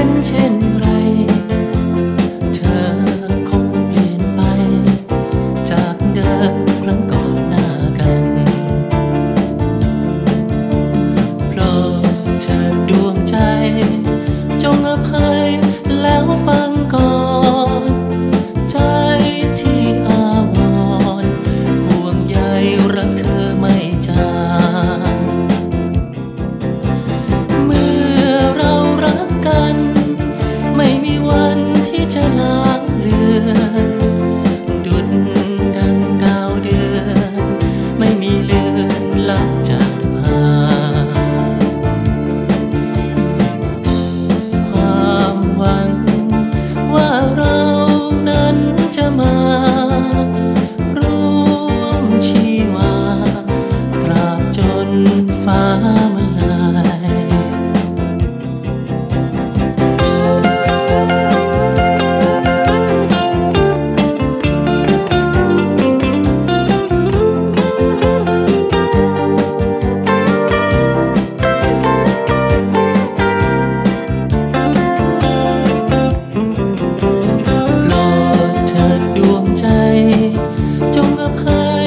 เธอคงเปลี่ยนไป จากเดิมครั้งก่อนหน้ากัน เพราะเธอดวงใจ จงอภัยแล้วฟัง Kh